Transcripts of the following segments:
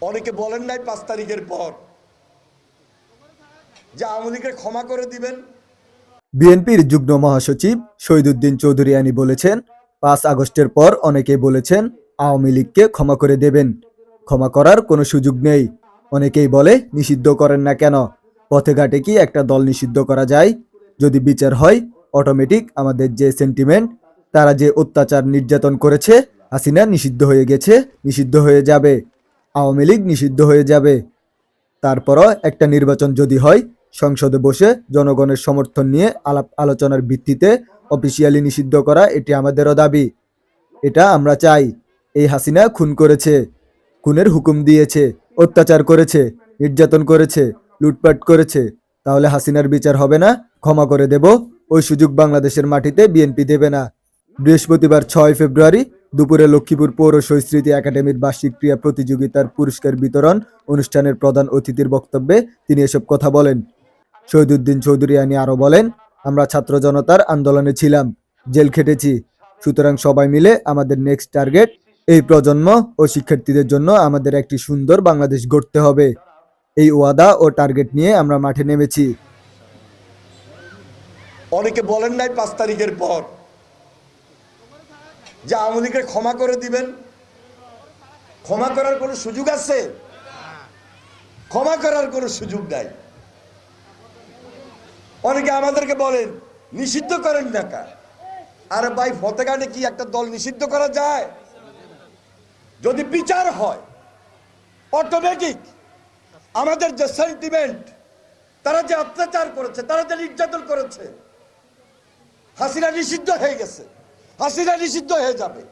অনেকে বলেন নাই পাঁচ তারিখের পর। যে আওয়ামী ক্ষমা করে দিবেন। বিএনপির যুগ্ম মহাসচিব শহীদুদ্দিন চৌধুরিয়ানি বলেছেন, পাঁচ আগস্টের পর অনেকে বলেছেন আওয়ামী লীগকে ক্ষমা করে দেবেন। ক্ষমা করার কোনো সুযোগ নেই। অনেকেই বলে নিষিদ্ধ করেন না কেন? পথে ঘাটে কি একটা দল নিষিদ্ধ করা যায়? যদি বিচার হয় অটোমেটিক আমাদের যে সেন্টিমেন্ট তারা যে অত্যাচার নির্যাতন করেছে, হাসিনা নিষিদ্ধ হয়ে গেছে, নিষিদ্ধ হয়ে যাবে। আওয়ামী লীগ নিষিদ্ধ হয়ে যাবে। তারপরও একটা নির্বাচন যদি হয়, সংসদে বসে জনগণের সমর্থন নিয়ে আলাপ আলোচনার ভিত্তিতে অফিসিয়ালি নিষিদ্ধ করা এটি আমাদেরও দাবি। এটা আমরা চাই। এই হাসিনা খুন করেছে, খুনের হুকুম দিয়েছে, অত্যাচার করেছে, নির্যাতন করেছে, লুটপাট করেছে। তাহলে হাসিনার বিচার হবে না? ক্ষমা করে দেব। ওই সুযোগ বাংলাদেশের মাটিতে বিএনপি দেবে না। বৃহস্পতিবার ছয় ফেব্রুয়ারি দুপুরে লক্ষ্মীপুর পৌর স্মৃতি একাডেমির বার্ষিক ক্রিয়া প্রতিযোগিতার পুরস্কার বিতরণ অনুষ্ঠানের প্রধান অতিথির বক্তব্যে তিনি এসব কথা বলেন। শহীদুদ্দিন চৌধুরিয়ানি আরও বলেন, আমরা ছাত্র জনতার আন্দোলনে ছিলাম, জেল খেটেছি। সুতরাং সবাই মিলে আমাদের নেক্সট টার্গেট এই প্রজন্ম ও শিক্ষার্থীদের জন্য আমাদের একটি সুন্দর বাংলাদেশ গড়তে হবে। এই ওয়াদা ও টার্গেট নিয়ে আমরা মাঠে নেমেছি। অনেকে বলেন নাই পাঁচ তারিখের পর। যে আওয়ামী লীগকে ক্ষমা করে দিবেন। ক্ষমা করার কোনো সুযোগ আছে? ক্ষমা করার কোনো সুযোগ নাই। অনেকে আমাদেরকে বলেন, নিষিদ্ধ করেন না কা? আরে ভাই, ফতেগানে কি একটা দল নিষিদ্ধ করা যায়? যদি বিচার হয় অটোমেটিক আমাদের যে সেন্টিমেন্ট তারা যে অত্যাচার করেছে, তারা যে নির্যাতন করেছে, হাসিনা নিষিদ্ধ হয়ে গেছে। হাসিনা নিষিদ্ধ হয়ে যাবে।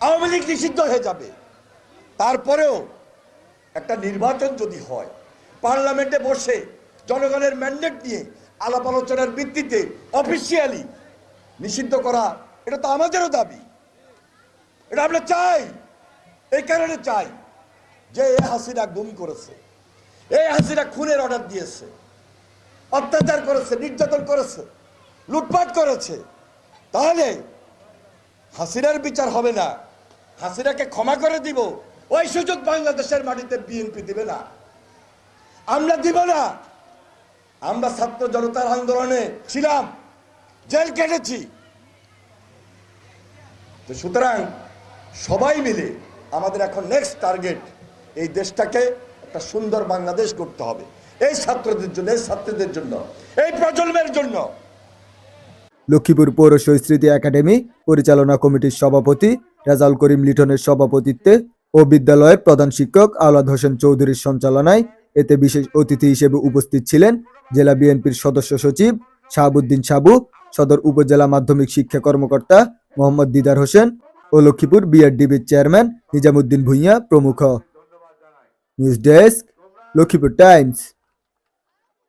আওয়ামী লীগ নিষিদ্ধ হয়ে যাবে। তারপরেও একটা নির্বাচন যদি হয়, পার্লামেন্টে বসে জনগণের ম্যান্ডেট নিয়ে আলাপ আলোচনার ভিত্তিতে অফিসিয়ালি নিষিদ্ধ করা, এটা তো আমাদেরও দাবি। এটা আমরা চাই। এই কারণে চাই যে এ হাসিনা গুম করেছে এই হাসিনা খুনের অর্ডার দিয়েছে, অত্যাচার করেছে, নির্যাতন করেছে, লুটপাট করেছে। তাহলে হাসিনার বিচার হবে না। হাসিনাকে ক্ষমা করে দিব। ওই সুযোগ বাংলাদেশের মাটিতে বিএনপি দিবে না। আমরা দিব না। আমরা ছাত্র জনতার আন্দোলনে ছিলাম, জেল কেটেছি। তো সুতরাং সবাই মিলে আমাদের এখন নেক্সট টার্গেট এই দেশটাকে একটা সুন্দর বাংলাদেশ করতে হবে। এই ছাত্রদের জন্য, এই ছাত্রীদের জন্য, এই প্রজন্মের জন্য। লক্ষ্মীপুর পৌর স্মৃতি একাডেমি পরিচালনা কমিটির সভাপতি রেজাউল করিম লিটনের সভাপতিত্বে ও বিদ্যালয়ের প্রধান শিক্ষক আওলাদ হোসেন চৌধুরীর সঞ্চালনায় এতে বিশেষ অতিথি হিসেবে উপস্থিত ছিলেন জেলা বিএনপির সদস্য সচিব শাহাবুদ্দিন সাবু, সদর উপজেলা মাধ্যমিক শিক্ষা কর্মকর্তা মোহাম্মদ দিদার হোসেন ও লক্ষ্মীপুর বিআরডিবির চেয়ারম্যান নিজামুদ্দিন ভুঁইয়া প্রমুখ। News desk, Lakshmipur times.